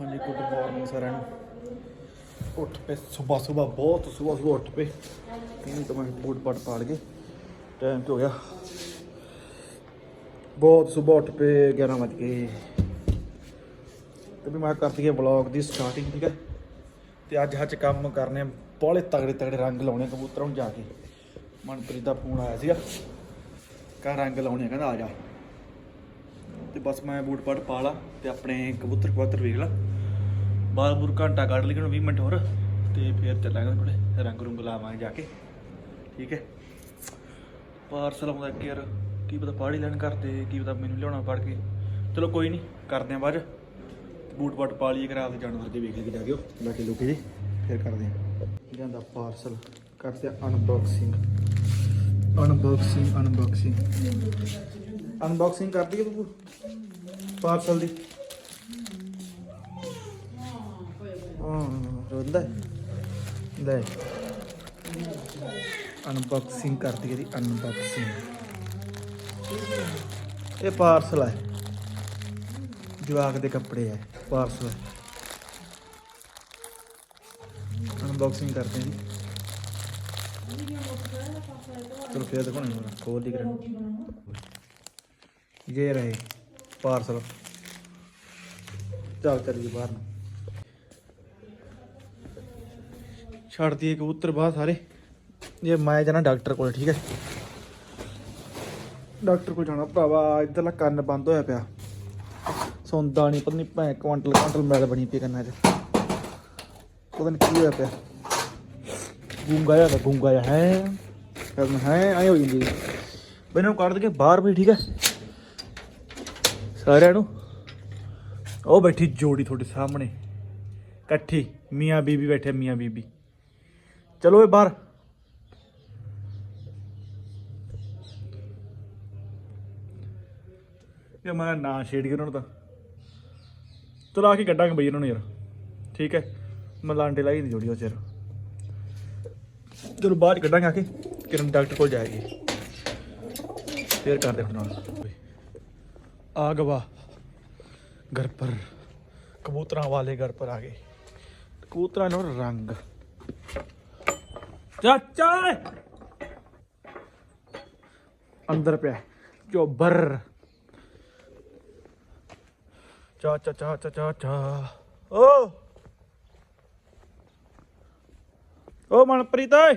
ਹਾਂਜੀ good morning ਸਾਰਿਆਂ ਨੂੰ। ਉੱਠ ਪਏ ਸਵੇਰ ਸਵੇਰ ਬਹੁਤ ਸਵੇਰ ਸਵੇਰ ਉੱਠ ਪਏ। ਇਹਨੂੰ ਤਾਂ ਮੈਂ ਬੂਟ ਪਟ ਪਾ ਲਏ ਟਾਈਮ ਤੇ ਹੋ ਗਿਆ। ਬਹੁਤ ਸਵੇਰ ਉੱਠ ਪਏ 11 ਵਜ ਗਏ। ਤੇ ਵੀ ਮੈਂ ਕਰਤੀ ਦਈਏ ਵਲੌਗ ਦੀ ਸਟਾਰਟਿੰਗ ਠੀਕ ਹੈ? ਤੇ ਅੱਜ ਹੱਚ ਕੰਮ ਕਰਨੇ ਬੋਲੇ ਤਗੜੇ ਤਗੜੇ ਰੰਗ ਲਾਉਣੇ ਕਬੂਤਰਾਂ ਨੂੰ ਜਾ ਕੇ। ਮਨਪ੍ਰੀਤ ਦਾ ਫੋਨ ਆਇਆ ਸੀਗਾ। ਕਾ ਰੰਗ ਲਾਉਣੇ ਆ, ਕਹਿੰਦਾ ਆ ਜਾ। ਤੇ ਬਸ ਮੈਂ ਬੂਟ ਪਾਟ ਪਾ ਲਾ ਤੇ ਆਪਣੇ ਕਬੂਤਰ ਕਬੂਤਰ ਵੇਖ ਲਾ। ਬਾਲ ਬੂਰ ਘੰਟਾ ਕੱਢ ਲਈ ਹੁਣ 20 ਮਿੰਟ ਹੋਰ ਤੇ ਫਿਰ ਚੱਲਾਂਗੇ ਥੋੜੇ ਰੰਗ ਰੁੰਗ ਲਾਵਾਂਗੇ ਜਾ ਕੇ। ਠੀਕ ਹੈ? ਪਾਰਸਲ ਆਉਂਦਾ ਕਿ ਯਾਰ, ਕੀ ਪਤਾ ਪਾੜੀ ਲੈਣ ਕਰਦੇ, ਕੀ ਪਤਾ ਮੈਨੂੰ ਲਿਆਉਣਾ ਪੜ ਕੇ। ਚਲੋ ਕੋਈ ਨਹੀਂ, ਕਰਦੇ ਆ ਬਾਅਦ 'ਚ। ਬੂਟ ਪਟ ਪਾ ਲਈਏ ਕਰਾ ਦੇ ਜਾਨਵਰ ਦੇ ਵੇਖ ਕੇ ਜਾ ਕੇ ਉਹ। ਲਾਕੇ ਲੁਕੇ ਜੀ, ਫਿਰ ਕਰਦੇ ਆ ਜਾਂਦਾ ਪਾਰਸਲ, ਕਰਦੇ ਆ ਅਨਬਾਕਸਿੰਗ ਅਨਬਾਕਸਿੰਗ ਅਨਬਾਕਸਿੰਗ ਅਨਬਾਕਸਿੰਗ ਕਰ ਦਈਏ ਬੱਬੂ ਪਾਰਸਲ ਦੀ। ਰੋਂਦਾ ਲੈ ਅਨਬਾਕਸਿੰਗ ਕਰ ਦਈਏ ਦੀ ਅਨਬਾਕਸਿੰਗ। ਇਹ ਪਾਰਸਲ ਹੈ। ਜਵਾਕ ਦੇ ਕੱਪੜੇ ਹੈ, ਪਾਰਸਲ ਹੈ। ਅਨਬਾਕਸਿੰਗ ਕਰਦੇ ਜੀ। ਚਲੋ ਫਿਰ ਦਿਖਾਉਣੇ ਹੁਣ ਖੋਲ ਦੀ ਕਰਾਂ। ਇਹ ਰਹੇ, ਪਾਰਸਲ। ਚੱਲ ਚੱਲੀਏ ਬਾਹਰ ਨੂੰ। ਛੱਡ ਦਈਏ ਕਬੂਤਰ ਬਾਹਰ ਸਾਰੇ। ਜੇ ਮੈਂ ਜਾਣਾ ਡਾਕਟਰ ਕੋਲ, ਠੀਕ ਹੈ ਡਾਕਟਰ ਕੋਲ ਜਾਣਾ ਭਰਾਵਾ, ਇੱਧਰਲਾ ਕੰਨ ਬੰਦ ਹੋਇਆ ਪਿਆ। ਸੌਂਦਾ ਨਹੀਂ ਪਤਾ ਨਹੀਂ ਭੈਂ ਕੁਆਂਟਲ ਕੁਆਂਟਲ ਮੈਲ ਬਣੀ ਪਈ ਕੰਨਾਂ 'ਚ। ਪਤਾ ਨਹੀਂ ਕੀ ਹੋਇਆ ਪਿਆ। ਗੂੰਗਾ ਜਿਹਾ ਗੂੰਗਾ ਜਿਹਾ ਹੈ। ਕਰਨ ਹੈ ਆਏ ਹੋ ਜਾਂਦੀ ਮੈਨੂੰ ਕੱਢ ਦੇ ਬਾਹਰ ਵੀ, ਠੀਕ ਹੈ? ਸਾਰਿਆਂ ਨੂੰ। ਉਹ ਬੈਠੀ ਜੋੜੀ ਤੁਹਾਡੇ ਸਾਹਮਣੇ। ਇਕੱਠੀ, ਮੀਆਂ ਬੀਬੀ ਬੈਠੇ, ਮੀਆਂ ਬੀਬੀ ਚਲੋ ਇਹ ਬਾਹਰ। ਇਹ ਮੈਂ ਨਾ ਛੇੜ ਕੇ ਉਹਨਾਂ ਨੂੰ ਤਾਂ। ਚਲੋ ਆ ਕੇ ਕੱਢਾਂਗੇ ਬਈ ਇਹਨਾਂ ਨੂੰ ਯਾਰ। ਠੀਕ ਹੈ। ਮੈਂ ਲਾਂਡੇ ਲਾਈ ਨਹੀਂ ਜੋੜੀ ਉਹ ਚਿਰ। ਚਲੋ ਬਾਅਦ ਕੱਢਾਂਗੇ ਆ ਕੇ ਕਿਰਨ ਡਾਕਟਰ ਕੋਲ ਜਾਏਗੀ। ਫੇਰ ਕਰਦੇ ਹੁਣ ਨਾਲ। ਆ ਗਵਾ। ਘਰ ਪਰ ਕਬੂਤਰਾਂ ਵਾਲੇ ਘਰ ਪਰ ਆ ਗਏ। ਕਬੂਤਰਾਂ ਨੂੰ ਰੰਗ। ਚਾਚਾ ਅੰਦਰ ਪਿਆ। ਚੋਬਰ ਚਾ ਚਾਚਾ ਚਾਚਾ ਚਾ ਓ। ਓ ਮਨਪ੍ਰੀਤ ਓਏ।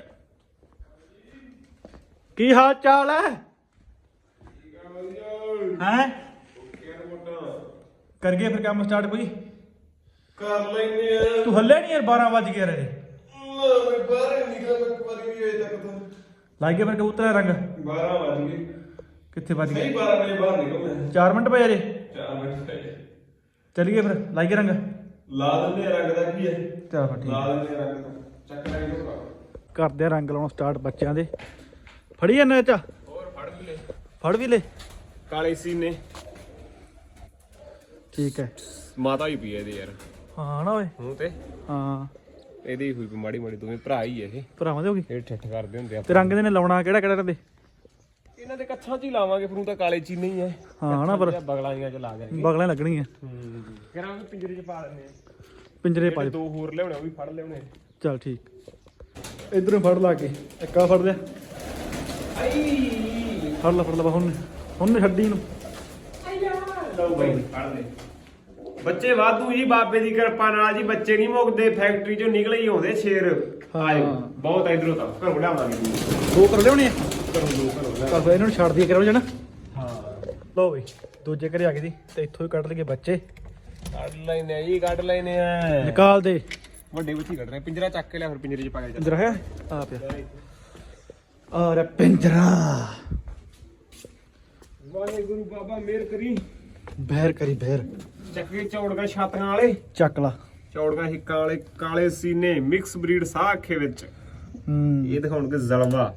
ਕੀ ਹਾਲ ਚਾਲ ਹੈ ਹੈ? ਕਰ ਗਏ ਫਿਰ ਕੰਮ ਸਟਾਰਟ ਕੋਈ? ਕਰ ਲੈਨੇ ਤੂੰ ਹੱਲੇ ਨਹੀਂ ਯਾਰ 12 ਵਜ ਗਏ ਰੇ। ਮੈਂ ਬਾਹਰ ਨਿਕਲ ਮੈਂ ਇੱਕ ਵਾਰੀ ਵੀ ਅਜੇ ਤੱਕ ਤਾਂ ਲੱਗ ਗਿਆ ਫਿਰ ਕਬੂਤਰ ਦਾ ਰੰਗ? 12 ਵਜ ਗਏ। ਕਿੱਥੇ ਵੱਜ ਸਹੀ ਗਏ 12 ਵਜੇ ਬਾਹਰ ਨਿਕਲ ਮੈਂ। 4 ਮਿੰਟ ਪਏ ਅਜੇ 4 ਮਿੰਟ ਪਏ। ਚਲੀਏ ਫਿਰ ਲਾਈਏ ਰੰਗ? ਲਾ ਦਿੰਦੇ ਆ ਰੰਗ ਦਾ ਕੀ ਹੈ? ਚਲ ਫਿਰ ਠੀਕ ਲਾ ਦਿੰਦੇ ਆ ਰੰਗ ਦਾ। ਚੱਕ ਲੈ ਇਹਨੂੰ ਭਰਾ। ਕਰਦੇ ਆ ਰੰਗ ਲਾਉਣਾ ਸਟਾਰਟ ਬੱਚਿਆਂ ਦੇ। ਫੜੀ ਜਾਂਦਾ ਚਾ? ਹੋਰ ਫੜ ਵੀ ਲੈ। ਫੜ ਵੀ ਲੈ। ਕਾਲੇ ਸੀਨੇ। ਠੀਕ ਹੈ। ਮਾਤਾ ਹੀ ਪਈ ਇਹਦੇ ਯਾਰ। ਹਾਂ ਨਾ ਓਏ। ਹੂੰ ਤੇ। ਹਾਂ। ਇਹਦੀ ਹੋਈ ਪਈ ਮਾੜੀ ਮਾੜੀ ਦੋਵੇਂ ਭਰਾ ਹੀ ਇਹ। ਭਰਾਵਾਂ ਦੇ ਹੋ ਗਈ ਇਹ ਠੱਠ ਕਰਦੇ ਹੁੰਦੇ ਆ ਤੇ ਰੰਗ ਦੇ ਨੇ ਲਾਉਣਾ ਕਿਹੜਾ ਕਿਹੜਾ ਇਹਦੇ ਇਹਨਾਂ ਦੇ ਕੱਛਾਂ 'ਚ ਹੀ ਲਾਵਾਂਗੇ ਫਿਰ ਤਾਂ ਕਾਲੇ ਚੀਨੇ ਹੀ ਐ ਹਾਂ ਨਾ ਪਰ ਬਗਲਾਈਆਂ 'ਚ ਲਾ ਦੇਣਗੇ ਬਗਲਾਂ ਲੱਗਣੀਆਂ। ਹੂੰ ਕਰਾਂਗੇ ਪਿੰਜਰੇ 'ਚ ਪਾ ਦਿੰਦੇ ਆ। ਪਿੰਜਰੇ ਪਾ ਦੇ ਦੋ ਹੋਰ ਲਿਆਉਣੇ ਉਹ ਵੀ ਫੜ ਲਿਆਉਣੇ ਚੱਲ ਠੀਕ। ਇਧਰੋਂ ਫੜ ਲਾ ਕੇ ਇੱਕਾ ਫੜ ਲਿਆ। ਆਈ। ਫੜ ਲਾ ਫੜ ਲਾ ਹੁਣ ਹੁਣ ਨੀ ਛੱਡੀ ਨੂੰ ਲਓ ਬਈ ਫੜ ਲੈ। ਬੱਚੇ ਵਾਧੂ ਜੀ ਬਾਬੇ ਦੀ ਕਿਰਪਾ ਨਾਲ ਜੀ ਬੱਚੇ ਨਹੀਂ ਮੁੱਕਦੇ ਫੈਕਟਰੀ ਚੋਂ ਨਿਕਲੇ ਹੀ ਆਉਂਦੇ ਸ਼ੇਰ। ਆਏ ਬਹੁਤ ਇਧਰੋਂ ਤਾਂ ਘਰੋਂ ਲਿਆਵਾਂਗੇ ਜੀ। ਦੋ ਕਰ ਲਿਆਉਣੇ ਆ? ਘਰੋਂ ਦੋ ਘਰੋਂ ਲਿਆ ਫਿਰ ਇਹਨਾਂ ਨੂੰ ਛੱਡ ਦਈਏ ਕਰੋ ਜਣਾ ਹਾਂ। ਲਓ ਬਈ ਦੂਜੇ ਘਰੇ ਆ ਗਏ ਸੀ ਤੇ ਇੱਥੋਂ ਹੀ ਕੱਢ ਲਈਏ ਬੱਚੇ। ਕੱਢ ਲੈਨੇ ਆ ਜੀ ਕੱਢ ਲੈਨੇ ਆ। ਨਿਕਾਲ ਦੇ। ਵੱਡੇ ਬੱਚੇ ਕੱਢ ਰਹੇ ਪਿੰਜਰਾ ਚੱਕ ਕੇ ਲਿਆ ਫਿਰ ਪਿੰਜਰੇ 'ਚ ਪਾ ਕੇ ਚੱਲ। ਹੈ? ਆ ਪਿਆ। ਔਰ ਪਿੰਜਰਾ। ਵਾਹਿਗੁਰੂ ਬਾਬਾ ਮਿਹਰ ਕਰੀ। ਬਹਿਰ ਕਰੀ ਬਹਿਰ। ਚੱਕੇ ਚੌੜਗਾ ਛਾਤੀਆਂ ਵਾਲੇ। ਚੱਕ ਲਾ। ਚੌੜਗਾ ਹਿੱਕਾਂ ਵਾਲੇ ਕਾਲੇ ਸੀਨੇ ਮਿਕਸ ਬਰੀਡ ਸਾਹ ਅੱਖੇ ਵਿੱਚ। ਹੂੰ। ਇਹ ਦਿਖਾਉਣਗੇ ਜ਼ਲਵਾ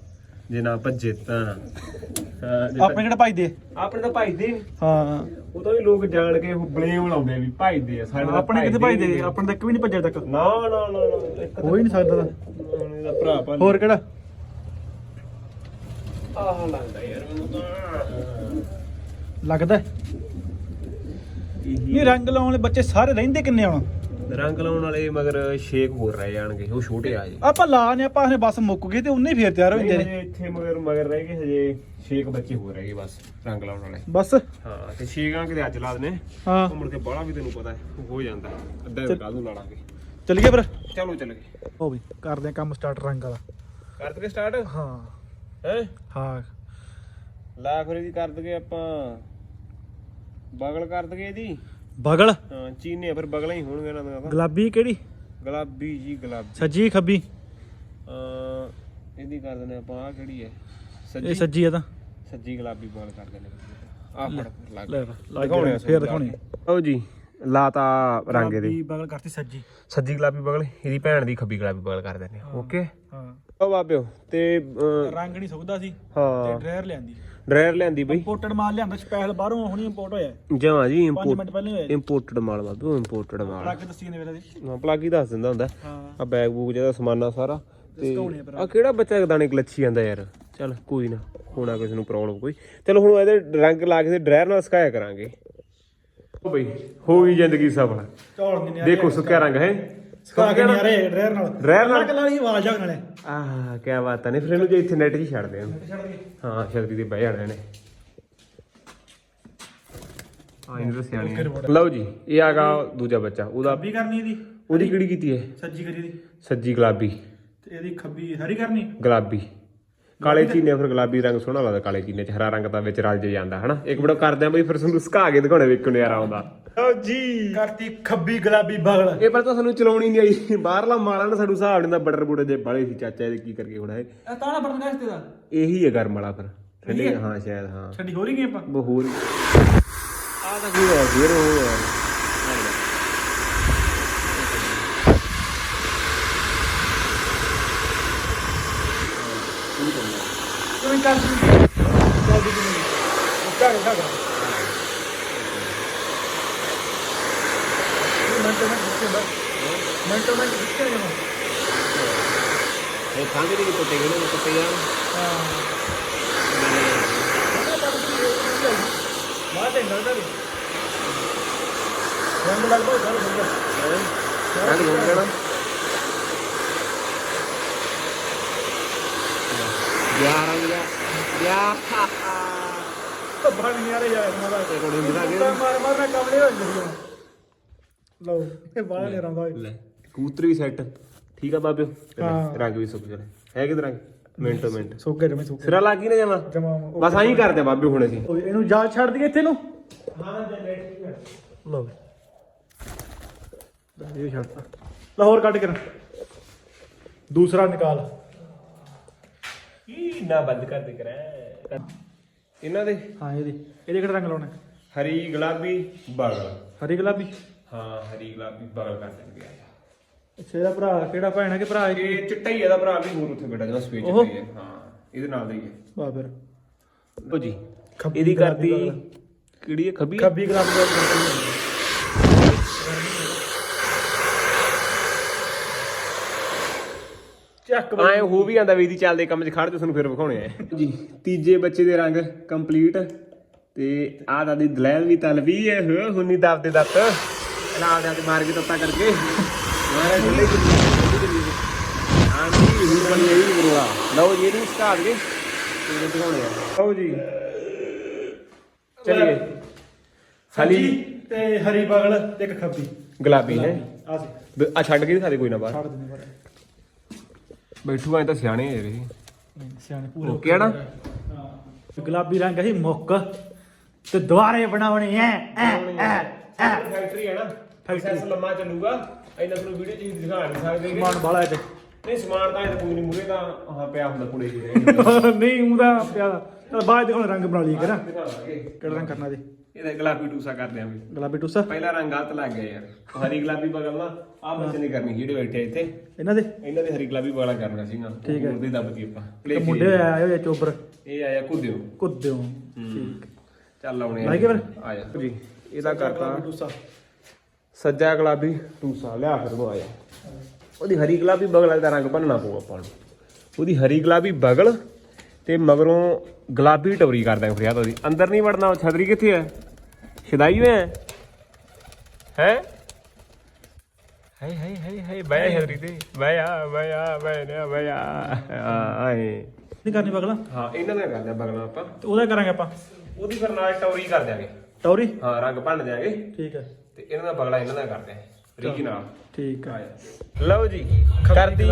ਜੇ ਨਾ ਭੱਜੇ ਤਾਂ। ਹਾਂ, ਜੇ ਆਪਣੇ ਕਿਹੜਾ ਭਾਈ ਦੇ? ਭੱਜ- ਆਪਣੇ ਤਾਂ ਭੱਜਦੇ ਨੀ। ਹਾਂ। ਉਹ ਤਾਂ ਵੀ ਲੋਕ ਜਾਣ ਕੇ ਬਲੇਮ ਲਾਉਂਦੇ ਆ ਵੀ ਭੱਜਦੇ ਆ ਸਾਡੇ ਤਾਂ ਆਪਣੇ ਕਿੱਥੇ ਭਾਈ ਦੇ ਨੀ। ਆਪਣੇ ਤਾਂ ਇੱਕ ਵੀ ਨਹੀਂ ਭੱਜਿਆ ਤੱਕ। ਨਾ ਨਾ ਨਾ ਨਾ ਇੱਕ ਹੋ ਹੀ ਨਹੀਂ ਸਕਦਾ। ਤਾਂ। ਤਾਂ ਇਹਦਾ ਭਰਾ ਭਾਲੀ ਹੋਰ ਕਿਹੜਾ? ਆਹ ਲੱਗਦਾ ਯਾਰ ਮੈਨੂੰ ਤਾਂ। ਲੱਗਦਾ? ਨਹੀਂ ਰੰਗ ਲਾਉਣ ਵਾਲੇ ਬੱਚੇ ਸਾਰੇ ਰਹਿੰਦੇ ਕਿੰਨੇ ਹੁਣ? ਰੰਗ ਲਾਉਣ ਵਾਲੇ ਮਗਰ ਛੇਕ ਹੋਰ ਰਹਿ ਜਾਣਗੇ ਉਹ ਛੋਟੇ ਆ ਜੀ। ਆਪਾਂ ਲਾ ਨੇ ਆਪਾਂ ਹਨੇ ਬਸ ਮੁੱਕ ਗਏ ਤੇ ਉਹਨੇ ਫੇਰ ਤਿਆਰ ਹੋ ਜਾਂਦੇ ਨੇ ਹਜੇ ਇੱਥੇ ਮਗਰ ਮਗਰ ਰਹਿ ਗਏ ਹਜੇ ਛੇਕ ਬੱਚੇ ਹੋਰ ਰਹਿ ਗਏ ਬਸ ਰੰਗ ਲਾਉਣ ਵਾਲੇ। ਬਸ? ਹਾਂ ਤੇ ਛੇਕਾਂ ਕਿਤੇ ਅੱਜ ਲਾ ਦਨੇ ਹਾਂ। ਉਹ ਮੁੜ ਕੇ ਬਾਹਲਾ ਵੀ ਤੈਨੂੰ ਪਤਾ ਹੈ ਹੋ ਜਾਂਦਾ। ਅੱਧਾ ਕੱਲ ਨੂੰ ਲਾ ਲਾਂਗੇ। ਚੱਲੀਏ ਫਿਰ? ਚਲੋ ਚੱਲ ਗਏ ਹੋ ਵੀ ਕਰਦੇ ਆ ਕੰਮ ਸਟਾਰਟ ਰੰਗ ਵਾਲਾ। ਕਰ ਦਗੇ ਸਟਾਰਟ ਹਾਂ। ਹੈ? ਹਾਂ। ਲਾ ਫਿਰ ਇਹਦੀ ਕਰ ਦਗੇ ਆਪਾਂ। ਬਗਲ ਕਰ ਦਗੇ ਇਹਦੀ। ਬਗਲ? ਹਾਂ ਚੀਨੇ ਫਿਰ ਬਗਲਾਂ ਹੀ ਹੋਣਗੇ ਇਹਨਾਂ ਦੀਆਂ ਤਾਂ। ਗੁਲਾਬੀ ਕਿਹੜੀ? ਗੁਲਾਬੀ ਜੀ ਗੁਲਾਬੀ। ਸੱਜੀ ਖੱਬੀ। ਅਹ ਇਹਦੀ ਕਰ ਦਿੰਦੇ ਆਪਾਂ ਆ ਕਿਹੜੀ ਹੈ? ਇਹ ਸੱਜੀ ਸੱਜੀ ਆ ਤਾਂ। ਸੱਜੀ ਗੁਲਾਬੀ ਬਗਲ ਕਰ ਦਿੰਦੇ ਆ ਫੜ ਲੱਗ ਲੈ ਦਿਖਾਉਣੇ ਆ ਫੇਰ ਦਿਖਾਉਣੇ ਲਓ ਜੀ ਲਾਤਾ ਰੰਗ ਗੁਲਾਬੀ ਬਗਲ ਕਰਤੀ ਸੱਜੀ। ਸੱਜੀ ਗੁਲਾਬੀ ਬਗਲ ਇਹਦੀ ਭੈਣ ਦੀ ਖੱਬੀ ਗੁਲਾਬੀ ਬਗਲ ਕਰ ਦਿੰਦੇ ਓਕੇ? ਹਾਂ। ਉਹ ਬਾਬਿਓ ਤੇ ਅਹ, ਰੰਗ ਨਹੀਂ ਸੁੱਕਦਾ ਸੀ ਤੇ ਹਾਂ ਡਰਾਇਰ ਲਿਆਂਦੀ। ਡਰਾਇਰ ਲਿਆਂਦੀ ਬਈ। ਇੰਪੋਰਟਡ ਮਾਲ ਲਿਆਂਦਾ ਸਪੈਸ਼ਲ ਬਾਹਰੋਂ ਹੁਣੀ ਇੰਪੋਰਟ ਹੋਇਆ। ਜਮਾ ਜੀ 5 ਇੰਪੋਰਟ ਮਿੰਟ ਪਹਿਲਾਂ ਹੀ ਹੋਇਆ ਇੰਪੋਰਟਡ ਮਾਲ ਬਾਬਿਓ ਇੰਪੋਰਟਡ ਮਾਲ। ਟਰੱਕ ਦੱਸੀ ਨੇ ਵੇਲੇ ਦੀ। ਹਾਂ ਪਲਾਗੀ ਦੱਸ ਦਿੰਦਾ ਹੁੰਦਾ। ਹਾਂ। ਆ ਬੈਗ ਬੂਗ ਜਿਹਦਾ ਸਮਾਨਾ ਸਾਰਾ ਤੇ ਆ ਕਿਹੜਾ ਬੱਚਾ ਦਾਣੇ ਗਲੱਛੀ ਜਾਂਦਾ ਯਾਰ? ਚੱਲ ਕੋਈ ਨਾ ਹੋਣਾ ਕਿਸੇ ਨੂੰ ਪ੍ਰੋਬਲਮ ਕੋਈ। ਚਲੋ ਹੁਣ ਇਹਦੇ ਰੰਗ ਲਾ ਕੇ ਤੇ ਡਰਾਇਰ ਨਾਲ ਸਿਕਾਇਆ ਕਰਾਂਗੇ। ਉਹ ਬਈ ਹੋ ਗਈ ਜ਼ਿੰਦਗੀ ਸਫਲ। ਦੇਖੋ ਸੁੱਕਿਆ ਰੰਗ ਹੈ। ਕੇ ਨਹੀਂ ਆ ਰਹੇ ਡਰਾਇਰ ਨਾਲ। ਡਰਾਇਰ ਨਾਲ ਕੱਲਾ ਨਹੀਂ ਆਵਾਜ਼ ਆ ਨਾਲੇ। ਆਹ ਕੀ ਬਾਤ ਹੈ ਨਹੀਂ ਫਿਰ ਇਹਨੂੰ ਜੇ ਇੱਥੇ ਨੈਟ 'ਚ ਹੀ ਛੱਡ ਦੇ ਦੇ। ਹਾਂ ਛਤਰੀ ਤੇ ਬਹਿ ਜਾਣਾ ਇਹਨੂੰ ਸਿਆਣੀ ਹੈ। ਲਓ ਜੀ ਇਹ ਆਗਾ ਦੂਜਾ ਬੱਚਾ। ਉਹਦਾ ਖੱਬੀ ਕਰਨੀ ਇਹਦੀ। ਉਹਦੀ ਕਿਹੜੀ ਕੀਤੀ ਹੈ? ਸੱਜੀ ਕਰੀ ਦੀ ਸੱਜੀ ਗੁਲਾਬੀ। ਤੇ ਇਹਦੀ ਖੱਬੀ ਹਰੀ ਕਰਨੀ। ਗੁਲਾਬੀ। ਕਾਲੇ ਚੀਨੇ ਫਿਰ ਗੁਲਾਬੀ ਰੰਗ ਸੋਹਣਾ ਲੱਗਦਾ ਕਾਲੇ ਚੀਨੇ ਚ ਹਰਾ ਰੰਗ ਤਾਂ ਵਿੱਚ ਰਲ ਜੇ ਜਾਂਦਾ ਹਨਾ? ਇੱਕ ਬੜਾ ਕਰਦੇ ਆ ਬਈ ਫਿਰ ਤੁਹਾਨੂੰ ਸੁਕਾ ਕੇ ਦਿਖਾਉਣੇ ਵੇਖਣ ਨੂੰ ਯਾਰ ਆਉਂਦਾ। ਲਓ ਜੀ। ਕਰਤੀ ਖੱਬੀ ਗੁਲਾਬੀ ਬਗਲ। ਇਹ ਪਰ ਤਾਂ ਸਾਨੂੰ ਚਲਾਉਣੀ ਨਹੀਂ ਆਈ। ਬਾਹਰਲਾ ਮਾਲਾ ਨਾ ਸਾਨੂੰ ਹਿਸਾਬ ਨਹੀਂ ਦਾ ਬਟਰ ਬੁਟਰ ਜੇ ਬਾਲੇ ਸੀ ਚਾਚਾ ਇਹਦੇ ਕੀ ਕਰਕੇ ਹੋਣਾ ਇਹ? ਇਹ ਤਾਣਾ ਬਟਨ ਦਾ ਇਸਤੇ ਦਾ? ਇਹੀ ਹੈ ਗਰਮ ਵਾਲਾ ਫਿਰ। ਠੰਡੇ ਹਾਂ? ਸ਼ਾਇਦ ਹਾਂ। ਛੱਡੀ ਹੋ ਰਹੀ ਗਈ ਆਪਾਂ? ਹੋਰ ਆ ਤਾਂ ਕੀ ਹੋਇਆ? ਫੇਰ ਉਹ ਹੋਇਆ। ਕਿਵੇਂ ਕਰ ਦੀ ਜਲਦੀ ਦੀ ਉਹ ਕਰ ਕਰ ਮਿੰਟੋ ਮਿੰਟ ਕਿੱਥੇ ਬਸ। ਮਿੰਟੋ ਮਿੰਟ ਕਿੱਥੇ ਜਾਣਾ। ਇਹ ਖਾਂਦੇ ਨਹੀਂ ਕੁੱਤੇ ਗਏ ਨੇ ਕੁੱਤੇ ਯਾਰ ਹਾਂ ਬਾਤ ਹੈ ਨਾ ਵੀ ਰੰਗ ਲੱਗਦਾ ਸਾਰੇ ਬੰਦੇ ਰੰਗ ਹੋ। ਗਿਆ ਯਾਰ ਰੰਗ ਦਾ ਯਾਰ ਤਾਂ ਬਣ ਨਹੀਂ ਆ ਰਿਹਾ ਯਾਰ ਮਾਰਾ ਤੇ ਕੋੜੇ ਮਿਲਾ ਕੇ ਤਾਂ ਮਾਰ ਮਾਰ ਮੈਂ ਕਮਲੇ ਹੋ ਜਾਂਦੀ ਲਓ ਇਹ ਬਾਹਰ ਨਹੀਂ ਰੰਦਾ ਲੈ ਕਬੂਤਰ ਵੀ ਸੈੱਟ ਠੀਕ ਆ ਬਾਬਿਓ? ਹਾਂ। ਰੰਗ ਵੀ ਸੁੱਕ ਜਣੇ। ਹੈ ਕਿਦ ਰੰਗ? ਮਿੰਟੋ ਮਿੰਟ। ਸੋਕੇ ਜਮੇ ਸੋਕੇ। ਸਿਰਾ ਲੱਗ ਗਈ ਨਾ ਜਮਾ ਜਮਾ ਬਸ ਆਹੀ ਕਰਦੇ ਆ ਬਾਬਿਓ ਹੁਣ ਅਸੀਂ। ਓਏ ਇਹਨੂੰ ਜਾ ਛੱਡ ਦਈਏ ਇੱਥੇ ਨੂੰ? ਹਾਂ ਲਓ ਇਹ ਛੱਡਤਾ। ਲਾਹੌਰ ਕੱਢ ਕੇ ਦੂਸਰਾ ਨਿਕਾਲ। ਕੀ ਨਾ ਬੰਦ ਕਰ ਦੇ ਕਰੇ? ਇਹਨਾਂ ਦੇ? ਹਾਂ ਇਹਦੇ। ਇਹਦੇ ਕਿਹੜਾ ਰੰਗ ਲਾਉਣਾ? ਹਰੀ ਗੁਲਾਬੀ ਬਗਲ। ਹਰੀ ਗੁਲਾਬੀ? ਹਾਂ ਹਰੀ ਗੁਲਾਬੀ ਬਗਲ ਕਰ ਦੇਣਗੇ ਅੱਛਾ ਇਹਦਾ ਭਰਾ ਕਿਹੜਾ ਭੈਣ ਹੈ ਕਿ ਭਰਾ ਹੈ ਇਹ ਚਿੱਟਾ ਹੀ ਇਹਦਾ ਭਰਾ ਵੀ ਹੋਰ ਉੱਥੇ ਬੈਠਾ ਜਿਹੜਾ ਸਪੇਸ? ਤੇ ਹੈ ਹਾਂ ਇਹਦੇ ਨਾਲ ਦਾ ਹੀ ਹੈ ਵਾਹ ਫਿਰ। ਲੋ ਜੀ ਖੱਬੀ ਇਹਦੀ ਕਰਦੀ। ਕਿਹੜੀ ਹੈ ਖੱਬੀ ਖੱਬੀ ਗੁਲਾਬੀ ਦਾ ਚੱਕ। ਆਏ ਹੋ ਵੀ ਜਾਂਦਾ ਵੀ ਇਹਦੀ ਚੱਲਦੇ ਕੰਮ 'ਚ ਖੜ ਤੇ ਤੁਹਾਨੂੰ ਫਿਰ ਵਿਖਾਉਣੇ ਆ। ਜੀ ਤੀਜੇ ਬੱਚੇ ਦੇ ਰੰਗ ਕੰਪਲੀਟ ਤੇ ਆਹ ਦਾਦੀ ਦਲੈਲ ਵੀ ਤਲਵੀ ਹੈ ਹੋ ਹੁਨੀ ਦਾਬਦੇ ਦੱਤ। ਨਾਲ ਦੇ ਮਾਰ ਕੇ ਤੱਤਾ ਕਰਕੇ। ਮਾਰੇ ਢਿੱਲੇ ਕਿ ਆਂਟੀ ਹੁਣ ਬਣੀ ਇਹ ਬਰੋਲਾ ਲਓ ਜੀ ਇਹਨੂੰ ਸਟਾ ਦਈਏ। ਤੇ ਦਿਖਾਉਣੇ ਆ। ਲਓ ਜੀ। ਚਲਿਏ। ਹਲੀ ਤੇ ਹਰੀ ਬਗਲ ਤੇ ਇੱਕ ਖੱਬੀ। ਗੁਲਾਬੀ ਹੈ ਆ ਸੀ। ਆ ਛੱਡ ਕੇ ਦਿਖਾ ਦੇ ਕੋਈ ਨਾ ਬਾਹਰ। ਛੱਡ ਦਿੰਦੇ ਪਰ ਬੈਠੂ ਐ ਤਾਂ ਸਿਆਣੇ ਆ ਇਹ। ਸਿਆਣੇ ਪੂਰੇ ਓਕੇ ਆ ਨਾ? ਹਾਂ। ਗੁਲਾਬੀ ਰੰਗ ਸੀ ਮੁੱਕ। ਤੇ ਦੁਬਾਰੇ ਬਣਾਉਣੇ ਐ ਐ ਐ ਐ। ਫੈਕਟਰੀ ਹੈ ਨਾ। ਪ੍ਰੋਸੈਸ ਲੰਮਾ ਚੱਲੂਗਾ। ਇਹਨਾਂ ਨੂੰ ਵੀਡੀਓ ਚ ਦਿਖਾ ਨਹੀਂ ਸਕਦੇ। ਸਮਾਨ ਬਾਲਾ ਤੇ। ਨਹੀਂ ਸਮਾਨ ਤਾਂ ਇਹ ਕੋਈ ਨਹੀਂ ਮੂਰੇ ਤਾਂ ਹਾਂ ਪਿਆ ਹੁੰਦਾ ਕੁੜੇ ਜੀ ਨਹੀਂ ਉਹਦਾ ਪਿਆ। ਬਾਅਦ ਦੇਖੋ ਰੰਗ ਬਣਾ ਲਈਏ ਕਿਹੜਾ? ਕਿਹੜਾ ਰੰਗ ਕਰਨਾ ਜੀ? ਇਹਦਾ ਗੁਲਾਬੀ ਟੂਸਾ ਕਰਦੇ ਆਂ ਵੀ। ਗੁਲਾਬੀ ਟੁੱਸਾ? ਪਹਿਲਾ ਰੰਗ ਗਲਤ ਲੱਗ ਗਿਆ ਯਾਰ। ਉਹ ਹਰੀ ਗੁਲਾਬੀ ਬਗਲ ਨਾ ਆ ਬੱਚੇ ਨੇ ਕਰਨੀ ਜਿਹੜੇ ਬੈਠੇ ਆ ਇੱਥੇ। ਇਹਨਾਂ ਦੇ? ਇਹਨਾਂ ਦੇ ਹਰੀ ਗੁਲਾਬੀ ਬਗਲਾ ਕਰਨਾ ਸੀਗਾ। ਠੀਕ ਹੈ। ਉਹਦੇ ਦੱਬਤੀ ਆਪਾਂ। ਤੇ ਮੁੰਡੇ। ਆਏ ਹੋਏ ਚੋਬਰ ਇਹ ਆਇਆ ਕੁੱਦਿਓ। ਕੁੱਦਿਓ। ਠੀਕ। ਚੱਲ ਆਉਣੇ ਲਾਈਏ ਫਿਰ? ਆ ਜਾ। ਜੀ ਇਹਦਾ ਕਰਤਾ। ਟੁੱਸਾ। ਸੱਜਾ ਗੁਲਾਬੀ ਟੂਸਾ। ਲਿਆ ਫਿਰ ਉਹ ਆਇਆ। ਉਹਦੀ ਹਰੀ ਗੁਲਾਬੀ ਬਗਲ ਦਾ ਰੰਗ ਭੰਨਣਾ ਪਊ ਆਪਾਂ ਨੂੰ। ਉਹਦੀ ਹਰੀ ਗੁਲਾਬੀ ਬਗਲ ਤੇ ਮਗਰੋਂ ਗੁਲਾਬੀ ਟਵਰੀ ਕਰ ਦਾਂਗੇ ਫਰਿਆਦ ਉਹਦੀ। ਅੰਦਰ ਨਹੀਂ ਵੜਨਾ ਉਹ ਛਤਰੀ ਕਿੱਥੇ ਹੈ? ਛਦਾਈ ਵੇ ਹੈ? ਹਾਏ ਹਾਏ ਹਾਏ ਹਾਏ ਬੈ ਹੈਦਰੀ ਤੇ। ਬੈ ਆ ਬੈ ਆ ਬੈ ਨਾ ਬੈ ਆ ਆਏ। ਨਹੀਂ ਕਰਨੀ ਬਗਲਾ। ਹਾਂ ਇਹਨਾਂ ਦਾ ਕਰਦੇ ਆ ਬਗਲਾ ਆਪਾਂ। ਤੇ ਉਹਦਾ ਕਰਾਂਗੇ ਆਪਾਂ। ਉਹਦੀ ਫਿਰ ਨਾਲ ਟੌਰੀ ਕਰ ਦਿਆਂਗੇ। ਟੌਰੀ? ਹਾਂ ਰੰਗ ਭੰਨ ਦਿਆਂਗੇ। ਠੀਕ ਹੈ। ਤੇ ਇਹਨਾਂ ਦਾ ਬਗਲਾ ਇਹਨਾਂ ਦਾ ਕਰਦੇ ਆ ਰੀਕੀ ਨਾਲ ਠੀਕ ਹੈ। ਲਓ ਜੀ ਕਰਦੀ।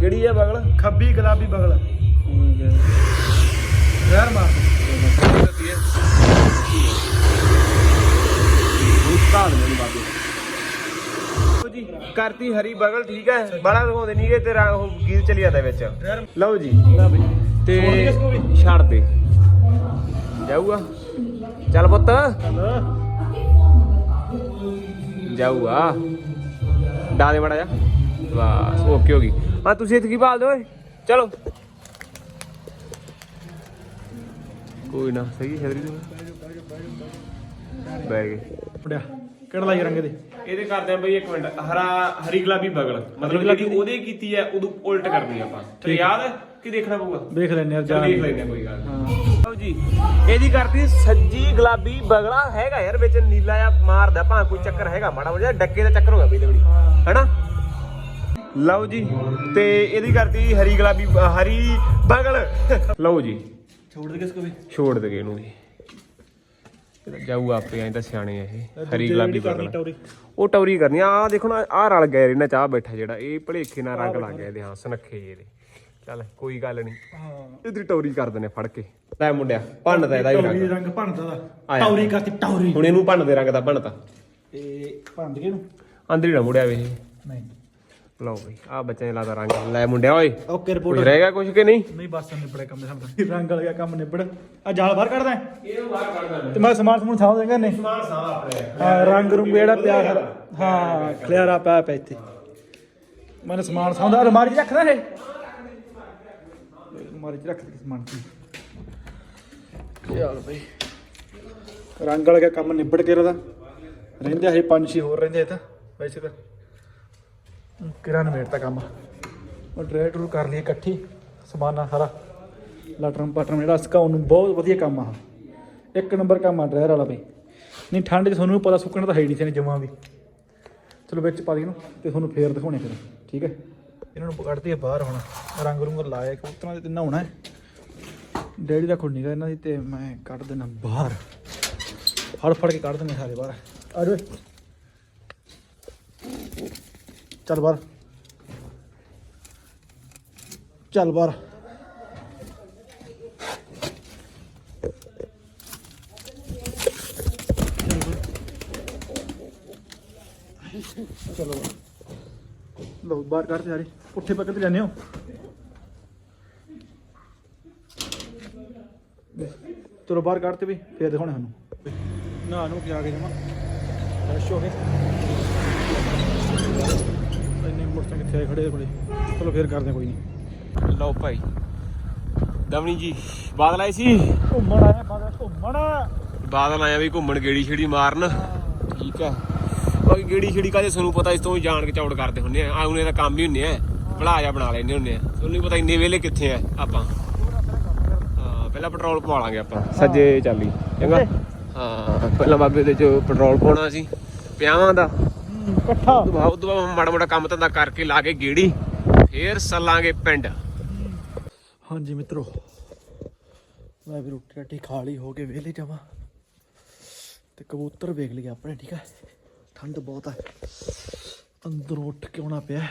ਕਿਹੜੀ ਆ ਬਗਲਾ? ਖੱਬੀ ਗੁਲਾਬੀ ਬਗਲਾ। ਠੀਕ ਹੈ ਯਾਰ ਮਾਰ ਉਸਤਾਦ ਮੈਨੂੰ ਬਾਬੇ ਜੀ, ਕਰਤੀ ਹਰੀ ਬਗਲ, ਠੀਕ ਹੈ? ਬੜਾ ਦਿਖਾਉਂਦੇ ਨਹੀਂਗੇ ਤੇ ਰੰਗ ਉਹ ਗੀਤ ਚਲੀ ਜਾਂਦਾ ਵਿੱਚ। ਲਓ ਜੀ, ਤੇ ਛੱਡ ਦੇ। ਜਾਊਗਾ? ਚੱਲ ਪੁੱਤ। ਜਾਊਗਾ। ਡਾ ਦੇ ਮੜਾ ਜਾ ਬਸ ਓਕੇ ਹੋ ਗਈ। ਹਾਂ ਤੁਸੀਂ ਇੱਥੇ ਕੀ ਭਾਲਦੇ ਓਏ? ਚਲੋ। ਕੋਈ ਨਾ। ਸਹੀ ਹੈ ਛਤਰੀ ਬੈ ਗਏ। ਪੜਿਆ ਕਿਹੜਾ ਲਾਈ ਰੰਗ ਦੇ ਇਹਦੇ ਕਰਦੇ ਆ ਬਈ ਇੱਕ ਮਿੰਟ। ਹਰਾ ਹਰੀ ਗੁਲਾਬੀ ਬਗਲ। ਮਤਲਬ ਜਿਹੜੀ ਉਹਦੇ ਕੀਤੀ ਹੈ ਉਦੋਂ ਉਲਟ ਕਰਨੀ ਆਪਾਂ। ਤੇ ਯਾਦ ਹੈ? ਕਿ ਦੇਖਣਾ ਪਊਗਾ? ਦੇਖ ਲੈਨੇ ਯਾਰ ਚਲ ਜਾ ਦੇਖ ਹਾਂ ਕੋਈ ਗੱਲ ਲਓ ਜੀ ਇਹਦੀ ਕਰਤੀ ਸੱਜੀ ਗੁਲਾਬੀ ਬਗਲਾ ਹੈਗਾ ਯਾਰ ਵਿੱਚ ਨੀਲਾ ਆ ਮਾਰਦਾ ਭਾਂ ਕੋਈ ਚੱਕਰ ਹੈਗਾ ਮਾੜਾ ਮੋਟਾ ਡੱਕੇ ਦਾ ਚੱਕਰ ਹੋਗਾ ਬਈ ਤੇ ਬੜੀ ਹੈਨਾ? ਲਓ ਜੀ ਤੇ ਇਹਦੀ ਕਰਤੀ ਹਰੀ ਗੁਲਾਬੀ ਹਰੀ ਬਗਲ। ਲਓ ਜੀ ਛੋੜ ਦੇ ਕਿਸ ਕੋ ਵੀ? ਛੋੜ ਦੇ ਇਹਨੂੰ ਵੀ। ਜਾਊ ਆਪੇ ਐਂ ਤਾਂ ਸਿਆਣੇ ਆ ਇਹ। ਹਰੀ ਗੁਲਾਬੀ ਟੌਰੀ। ਉਹ ਟੌਰੀ ਕਰਨੀ ਆ ਦੇਖੋ ਨਾ ਆ ਰਲ ਗਿਆ ਇਹਨਾਂ ਚਾਹ ਬੈਠਾ ਜਿਹੜਾ। ਇਹ ਭਲੇਖੇ ਨਾਲ ਰੰਗ ਲੱਗ ਗਿਆ ਇਹਦੇ ਹਾਂ ਸੁਨੱਖੇ ਜਿਹੇ ਦੇ ਚੱਲ ਕੋਈ ਗੱਲ ਨਹੀਂ। ਹਾਂ। ਇਧਰ ਟੌਰੀ ਕਰ ਦਿੰਦੇ ਫੜ ਕੇ। ਲੈ ਮੁੰਡਿਆ ਭੰਨਦਾ ਇਹਦਾ ਟੌਰੀ ਰੰਗ। ਭੰਨਦਾ ਦਾ। ਟੌਰੀ ਕਰਤੀ ਟੌਰੀ। ਹੁਣ ਇਹਨੂੰ ਭੰਨਦੇ ਰੰਗ ਦਾ ਭੰਨਤਾ। ਤੇ ਭੰਨ ਕੇ ਨੂੰ ਅੰਦਰ ਹੀ ਨਾ ਮੁੜਿਆ ਵੇ ਨਹੀਂ। ਲਓ ਬਈ ਆ ਬੱਚੇ ਨੇ ਲਾਦਾ ਰੰਗ। ਲੈ ਮੁੰਡਿਆ ਓਏ। ਓਕੇ ਕੁਝ ਰਿਪੋਰਟ ਰਹਿ ਗਿਆ ਕੁਝ ਕਿ ਨਹੀਂ? ਨਹੀਂ ਬਸ ਨਿਬੜੇ ਕੰਮ ਸਾਡਾ ਰੰਗ ਵਾਲਾ ਕੰਮ ਨਿਬੜ। ਆ ਜਾਲ ਬਾਹਰ ਕੱਢਦਾ ਹੈ? ਇਹਨੂੰ ਬਾਹਰ ਕੱਢ ਦਿੰਦੇ ਤੇ ਮੈਂ ਸਮਾਨ ਸਮੂਨ ਸਾਂਭ ਦੇਗਾ ਨੇ ਸਮਾਨ ਸਾਹ ਆਪਣੇ ਹਾਂ ਰੰਗ ਰੁੰਗ ਜਿਹੜਾ ਪਿਆ ਸਾਰਾ ਹਾਂ ਖਲਿਆਰਾ ਪਿਆ ਪਿਆ ਇੱਥੇ। ਮੈਨੇ ਸਮਾਨ ਸਾਂਭਦਾ ਅਲਮਾਰੀ 'ਚ ਰੱਖਦਾ ਇਹ? ਅਲਮਾਰੀ 'ਚ ਰੱਖ ਦੇ ਸਮਾਨ ਕੀ? ਚੱਲ ਬਈ। ਰੰਗ ਵਾਲਾ ਕੰਮ ਨਿਬੜ ਕੇ ਰਦਾ ਰਹਿੰਦੇ ਹਜੇ ਪੰਜ ਛੇ ਹੋਰ ਰਹਿੰਦੇ ਇਹ ਤਾਂ ਵੈਸੇ ਤਾਂ। ਕਿਰਾਂ ਨਵੇੜਤਾ ਕੰਮ? ਉਹ ਡਰਾਈ ਟੂਰ ਕਰ ਲਈ ਇਕੱਠੀ, ਸਮਾਨਾ ਸਾਰਾ। ਲਟਰਮ ਪਟਰਮ ਜਿਹੜਾ ਸੁਕਾਉਣ ਨੂੰ ਬਹੁਤ ਵਧੀਆ ਕੰਮ ਆ ਇੱਕ ਨੰਬਰ ਕੰਮ ਆ ਡਰਾਇਰ ਵਾਲਾ ਬਈ। ਨਹੀਂ, ਠੰਡ 'ਚ ਤੁਹਾਨੂੰ ਪਤਾ ਸੁੱਕਣਾ ਤਾਂ ਹੈ ਹੀ ਨਹੀਂ ਸੀ ਜਮਾਂ ਵੀ। ਚਲੋ ਵਿੱਚ ਪਾ ਦੇ ਇਹਨੂੰ ਤੇ ਤੁਹਾਨੂੰ ਫੇਰ ਦਿਖਾਉਣੇ ਫਿਰ, ਠੀਕ ਹੈ? ਇਹਨਾਂ ਨੂੰ ਕੱਢਦੇ ਆ ਬਾਹਰ ਹੁਣ, ਰੰਗ ਰੁੰਗ ਲਾਇਆ, ਕਬੂਤਰਾਂ ਦੇ ਤੇ ਨਹਾਉਣਾ ਹੈ। ਡੈਡੀ ਦਾ ਖੁੱਡ ਗਾ ਇਹਨਾਂ ਦੀ ਤੇ ਮੈਂ ਕੱਢ ਦੇਣਾ ਬਾਹਰ। ਫੜ ਫੜ ਕੇ ਕੱਢ ਦੇਣੇ ਸਾਰੇ ਬਾਹਰ। ਆ ਜਾਓ ਚੱਲ ਬਾਹਰ। ਚੱਲ ਬਾਹਰ। ਚਲੋ ਲੋ ਬਾਹਰ ਕੱਢ ਸਾਰੇ ਪੁੱਠੇ ਪੱਕੇ ਤੇ ਜਾਂਦੇ ਹੋ? ਚਲੋ ਬਾਹਰ ਕੱਢਤੇ ਵੀ ਫੇਰ ਦਿਖਾਉਣੇ ਸਾਨੂੰ। ਨਾ ਨੂੰ ਜਾ ਕੇ ਜਮਾ। ਫਰੈਸ਼ ਹੋ ਗਏ। ਇੰਨੇ ਮੋਟਰਸਾਈਕਲ ਕਿੱਥੇ ਆਏ ਖੜੇ ਕੋਲੇ ਚਲੋ ਫੇਰ ਕਰਦੇ ਹਾਂ ਕੋਈ ਨਹੀਂ। ਲਓ ਭਾਈ। ਦਮਣੀ ਜੀ ਬਾਦਲ ਆਏ ਸੀ? ਘੁੰਮਣ ਆਇਆ ਬਾਹਰ ਘੁੰਮਣ। ਬਾਦਲ ਆਇਆ ਵੀ ਘੁੰਮਣ ਗੇੜੀ ਛੇੜੀ ਮਾਰਨ। ਠੀਕ ਆ। ਬਾਕੀ ਗੇੜੀ ਛੇੜੀ ਕਾਦੇ ਸਾਨੂੰ ਪਤਾ ਇਸ ਤੋਂ ਜਾਣ ਕੇ ਚੌੜ ਕਰਦੇ ਹੁੰਨੇ ਆ। ਆਉਨੇ ਦਾ ਕੰਮ ਹੀ ਹੁੰਨੇ ਆ। ਭਲਾ ਜਾ ਬਣਾ ਲੈਂਦੇ ਹੁੰਨੇ ਆ। ਤੁਹਾਨੂੰ ਨਹੀਂ ਪਤਾ ਇੰਨੇ ਵੇਲੇ ਕਿੱਥੇ ਆ ਆਪਾਂ। ਪਹਿਲਾਂ ਪੈਟਰੋਲ ਪਵਾ ਲਾਂਗੇ ਆਪਾਂ। ਸੱਜੇ ਚਾਲੀ ਚੰਗਾ। ਹਾਂ ਪਹਿਲਾਂ ਬਾਬੇ ਦੇ ਚ ਪੈਟਰੋਲ ਪਾਉਣਾ ਸੀ। ਪਿਆਵਾਂ ਦਾ। ਇਕੱਠਾ। ਉਹ ਤੋਂ ਮਾੜਾ ਮੋਟਾ ਕੰਮ ਧੰਦਾ ਕਰਕੇ ਲਾ ਕੇ ਗੇੜੀ ਫੇਰ ਸੱਲਾਂਗੇ ਪਿੰਡ। ਹਾਂਜੀ ਮਿੱਤਰੋ ਮੈਂ ਵੀ ਰੋਟੀ ਰਾਟੀ ਖਾ ਲਈ ਹੋ ਕੇ ਵਿਹਲੇ ਜਾਵਾਂ। ਤੇ ਕਬੂਤਰ ਵੇਖ ਲਿਆ ਆਪਣੇ ਠੀਕ ਹੈ ਠੰਡ ਬਹੁਤ ਹੈ ਅੰਦਰੋਂ ਉੱਠ ਕੇ ਆਉਣਾ ਪਿਆ।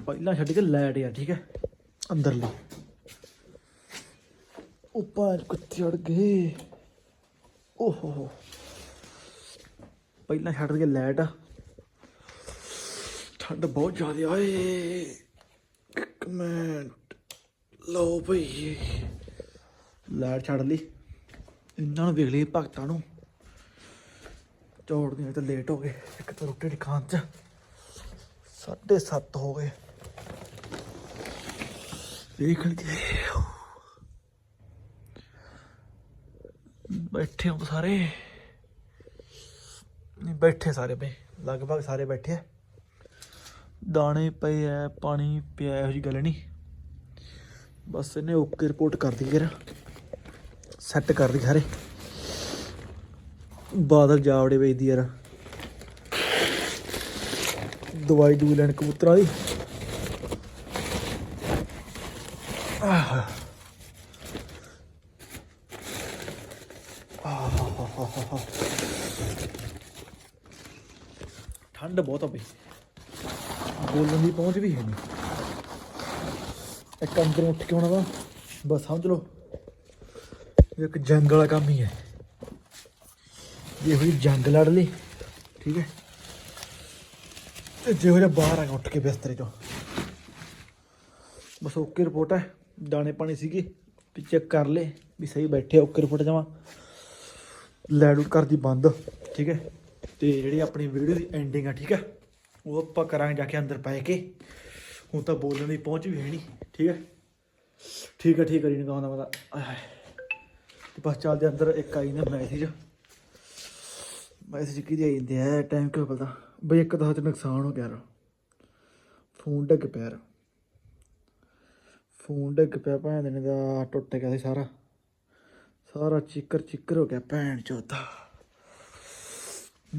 ਪਹਿਲਾਂ ਛੱਡ ਕੇ ਲੈਟ ਆ ਠੀਕ ਹੈ ਅੰਦਰਲੀ ਉੱਪਰ ਕੁੱਤੇ ਉੜ ਗਏ। ਓਹੋ। ਹੋ ਪਹਿਲਾਂ ਛੱਡ ਕੇ ਲਾਈਟ ਠੰਡ ਬਹੁਤ ਜ਼ਿਆਦਾ ਆਏ ਇੱਕ ਮਿੰਟ। ਲਓ ਭਈ। ਲਾਈਟ ਛੱਡ ਲਈ। ਇਹਨਾਂ ਨੂੰ ਵੇਖ ਲਈ ਭਗਤਾਂ ਨੂੰ। ਚੌੜਦੀਆਂ ਤਾਂ ਲੇਟ ਹੋ ਗਏ। ਇੱਕ ਤਾਂ ਰੋਟੀ ਦੀ ਖਾਣ ਚ। ਸਾਢੇ ਸੱਤ ਹੋ ਗਏ। ਵੇਖ ਲਈਏ। ਬੈਠੇ ਹੋ ਸਾਰੇ। ਬੈਠੇ ਸਾਰੇ ਪਏ ਲਗਭਗ ਸਾਰੇ ਬੈਠੇ ਆ। ਦਾਣੇ ਪਏ ਆ, ਪਾਣੀ ਪਿਆ, ਇਹੋ ਜੀ ਗੱਲ ਨਹੀਂ ਬਸ ਇਹਨੇ ਓਕੇ ਰਿਪੋਰਟ ਕਰ ਦਿੱਤੀ ਯਾਰ ਸੈੱਟ ਕਰ ਦਿੱਤੀ ਸਾਰੇ। ਬਾਦਲ ਜਾਵੜੇ ਵੇਚਦੀ ਯਾਰ। ਦਵਾਈ ਦੂ ਕਬੂਤਰਾਂ ਦੀ। ਆਹ। ਠੰਡ ਬਹੁਤ ਆ ਬਈ। ਬੋਲਣ ਦੀ ਪਹੁੰਚ ਵੀ ਹੈ ਨਹੀਂ ਇੱਕ ਅੰਦਰੋਂ ਉੱਠ ਕੇ ਆਉਣਾ ਵਾ। ਬਸ ਸਮਝ ਲਓ। ਇੱਕ ਜੰਗ ਵਾਲਾ ਕੰਮ ਹੀ ਹੈ। ਜੇ ਹੋਈ ਜੰਗ ਲੜ ਲਈ, ਠੀਕ ਹੈ। ਤੇ ਜੇ ਹੋ ਬਾਹਰ ਆ ਕੇ ਉੱਠ ਕੇ ਬਿਸਤਰੇ ਚੋਂ। ਬਸ ਓਕੇ ਰਿਪੋਰਟ ਹੈ ਦਾਣੇ ਪਾਣੀ ਸੀਗੇ। ਤੇ ਚੈੱਕ ਕਰ ਲੇ ਵੀ ਸਹੀ ਬੈਠੇ ਓਕੇ ਰਿਪੋਰਟ ਜਾਵਾਂ ਲੈਡ ਆਊਟ ਕਰਦੀ ਬੰਦ, ਠੀਕ ਹੈ। ਤੇ ਜਿਹੜੀ ਆਪਣੀ ਵੀਡੀਓ ਦੀ ਐਂਡਿੰਗ ਆ, ਠੀਕ ਹੈ ਉਹ ਆਪਾਂ ਕਰਾਂਗੇ ਜਾ ਕੇ ਅੰਦਰ ਪੈ ਕੇ। ਹੁਣ ਤਾਂ ਬੋਲਣ ਦੀ ਪਹੁੰਚ ਵੀ ਹੈ ਨਹੀਂ ਠੀਕ ਹੈ ਠੀਕ ਹੈ ਠੀਕ ਹੈ ਜੀ ਨਗਾਉਂਦਾ ਮਦਾ ਤੇ ਬਸ ਚੱਲਦੇ ਅੰਦਰ, ਇੱਕ ਆਈ ਨਾ ਮੈਸੇਜ ਮੈਸੇਜ ਕਿਹਦੀ ਆਈ ਜਾਂਦੇ ਆ? ਟਾਈਮ ਕਿਉਂ ਪਤਾ ਬਈ ਇੱਕ ਤਾਂ ਹੱਥ ਨੁਕਸਾਨ ਹੋ ਗਿਆ ਯਾਰ। ਫੋਨ ਡਿੱਗ ਪਿਆ ਯਾਰ। ਫੋਨ ਡਿੱਗ ਪਿਆ, ਭੈਣ ਦੇ ਦਾ ਟੁੱਟ ਗਿਆ ਸੀ ਸਾਰਾ। ਸਾਰਾ ਚਿੱਕਰ ਚਿੱਕਰ ਹੋ ਗਿਆ, ਭੈਣ ਚੋਦਾ।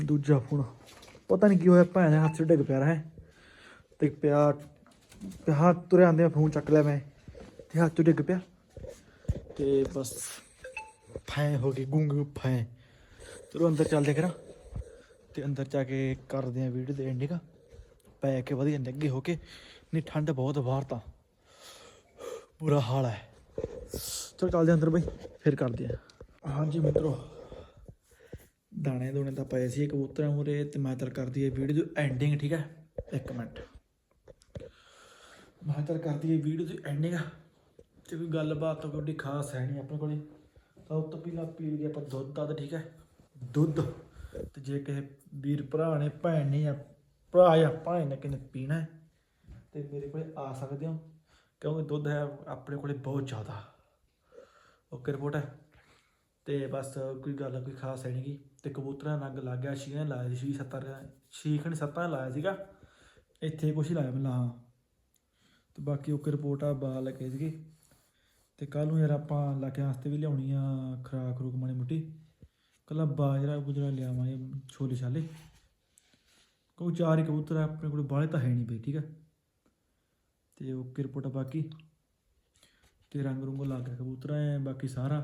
ਦੂਜਾ ਫੋਨ। ਪਤਾ ਨਹੀਂ ਕੀ ਹੋਇਆ, ਭੈਣ ਦੇ ਹੱਥ 'ਚ ਡਿੱਗ ਪਿਆ ਹੈ ਤੇ ਪਿਆ ਹੱਥ ਤੁਰੇ ਆਂਦੇ ਫੋਨ ਚੱਕ ਲਿਆ ਮੈਂ, ਤੇ ਹੱਥ 'ਚ ਡਿੱਗ ਪਿਆ। ਤੇ ਬਸ ਫੈ ਹੋ ਗਈ, ਗੁੰਗ ਫੈ। ਚਲੋ ਅੰਦਰ ਚੱਲਦੇ ਕਰਾਂ ਤੇ ਅੰਦਰ ਜਾ ਕੇ ਕਰਦੇ ਆ ਵੀਡੀਓ ਦੇ ਐਂਡਿੰਗ ਪੈ ਕੇ ਵਧੀਆ ਲੱਗੇ ਹੋ ਕੇ। ਨਹੀਂ, ਠੰਡ ਬਹੁਤ ਬਾਹਰ ਤਾਂ। ਬੁਰਾ ਹਾਲ ਹੈ। ਚਲੋ ਚੱਲਦੇ ਅੰਦਰ ਬਈ, ਫਿਰ ਕਰਦੇ ਆ। ਹਾਂਜੀ ਮਿੱਤਰੋ। ਦਾਣੇ ਦੋਣੇ ਤਾਂ ਪਏ ਸੀ, ਕਬੂਤਰਾਂ ਮੂਰੇ ਤੇ ਮੈਂ ਚੱਲ ਕਰਦੀ ਹੈ ਵੀਡੀਓ ਦੀ ਐਂਡਿੰਗ ਠੀਕ ਹੈ? ਇੱਕ ਮਿੰਟ। ਮੈਂ ਤਰ ਕਰਦੀ ਹੈ ਵੀਡੀਓ ਦੀ ਐਂਡਿੰਗ ਤੇ ਕੋਈ ਗੱਲਬਾਤ ਤਾਂ ਕੋਈ ਖਾਸ ਹੈ ਨਹੀਂ ਆਪਣੇ ਕੋਲੇ। ਤਾਂ ਉਹ ਤੋਂ ਪੀ ਲਈ ਆਪਾਂ ਦੁੱਧ ਦਾ ਠੀਕ ਹੈ? ਦੁੱਧ। ਤੇ ਜੇ ਕਿਸੇ ਵੀਰ ਭਰਾ ਨੇ, ਭੈਣ ਨੇ ਜਾਂ ਭਰਾ ਜਾਂ ਭਾਈ ਨੇ ਕਿਨੇ ਪੀਣਾ ਹੈ, ਤੇ ਮੇਰੇ ਕੋਲੇ ਆ ਸਕਦੇ ਹੋ। ਕਿਉਂਕਿ ਦੁੱਧ ਹੈ ਆਪਣੇ ਕੋਲੇ ਬਹੁਤ ਜ਼ਿਆਦਾ। ਓਕੇ ਰਿਪੋਰਟ ਹੈ। ਤੇ ਬਸ ਕੋਈ ਗੱਲ ਕੋਈ ਖਾਸ ਹੈ ਨਹੀਂਗੀ ਤੇ ਕਬੂਤਰਾਂ ਨੰਗ ਲੱਗ ਗਿਆ ਛੀਆਂ ਲਾਇਆ ਸੀ ਛੀ ਸੱਤਾਂ ਛੀ ਖਣ ਸੱਤਾਂ ਲਾਇਆ ਸੀਗਾ। ਇੱਥੇ ਕੁਛ ਹੀ ਲਾਇਆ ਮੈਂ ਲਾ ਤੇ ਬਾਕੀ ਓਕੇ ਰਿਪੋਰਟ ਆ, ਬਾਲ ਲੱਗੇ ਸੀਗੇ। ਤੇ ਕੱਲ ਨੂੰ ਯਾਰ ਆਪਾਂ ਲਾਕੇ ਵਾਸਤੇ ਵੀ ਲਿਆਉਣੀ ਆ ਖਰਾਕ, ਖਰੂਕ ਮਾੜੀ ਮੁੱਟੀ। ਕੱਲਾ ਬਾਜਰਾ ਗੁਜਰਾ ਲਿਆਵਾਂਗੇ, ਛੋਲੇ ਛਾਲੇ। ਕੋਈ ਚਾਰ ਹੀ ਕਬੂਤਰ ਆਪਣੇ ਕੋਲ ਬਾਹਲੇ ਤਾਂ ਹੈ ਨਹੀਂ ਬਈ, ਠੀਕ ਹੈ ਤੇ ਓਕੇ ਰਿਪੋਰਟ ਆ ਬਾਕੀ। ਤੇ ਰੰਗ ਰੁੰਗ ਲੱਗ ਗਿਆ ਕਬੂਤਰਾਂ ਐ ਬਾਕੀ ਸਾਰਾ।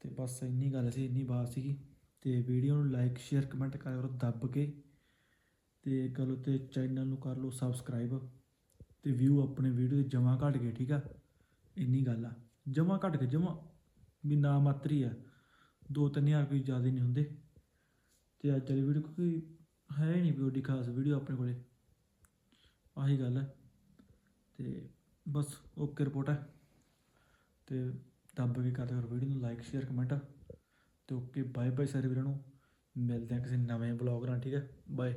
ਤੇ ਬਸ ਇੰਨੀ ਗੱਲ ਸੀ, ਇੰਨੀ ਬਾਤ ਸੀਗੀ ਤੇ ਵੀਡੀਓ ਨੂੰ ਲਾਈਕ ਸ਼ੇਅਰ ਕਮੈਂਟ ਕਰਿਆ ਕਰੋ ਦੱਬ ਕੇ ਤੇ ਕਰੋ ਤੇ ਚੈਨਲ ਨੂੰ ਕਰ ਲਓ ਸਬਸਕ੍ਰਾਈਬ ਤੇ ਵਿਊ ਆਪਣੇ ਵੀਡੀਓ ਦੇ ਜਮਾ ਘਟ ਗਏ, ਠੀਕ ਆ? ਇੰਨੀ ਗੱਲ ਆ। ਜਮਾ ਘਟ ਕੇ ਜਮਾ ਵੀ ਨਾ ਮਾਤਰੀ ਆ। ਦੋ ਤਿੰਨ ਹਜ਼ਾਰ ਕੋਈ ਜ਼ਿਆਦਾ ਨਹੀਂ ਹੁੰਦੇ। ਤੇ ਅੱਜ ਵਾਲੀ ਵੀਡੀਓ ਕੋਈ ਹੈ ਹੀ ਨਹੀਂ ਕੋਈ ਓਡੀ ਖਾਸ ਵੀਡੀਓ ਆਪਣੇ ਕੋਲੇ। ਆਹੀ ਗੱਲ ਹੈ ਤੇ ਬਸ ਓਕੇ ਰਿਪੋਰਟ ਹੈ ਤੇ ਦੱਬ ਕੇ ਕਰਦੇ ਕਰੋ ਵੀਡੀਓ ਨੂੰ ਲਾਈਕ ਸ਼ੇਅਰ ਕਮੈਂਟ ਤੇ ਓਕੇ ਬਾਏ ਬਾਏ ਸਾਰੇ ਵੀਰਾਂ ਨੂੰ। ਮਿਲਦੇ ਹਾਂ ਕਿਸੇ ਨਵੇਂ ਬਲੌਗ ਨਾਲ, ਠੀਕ ਹੈ? ਬਾਏ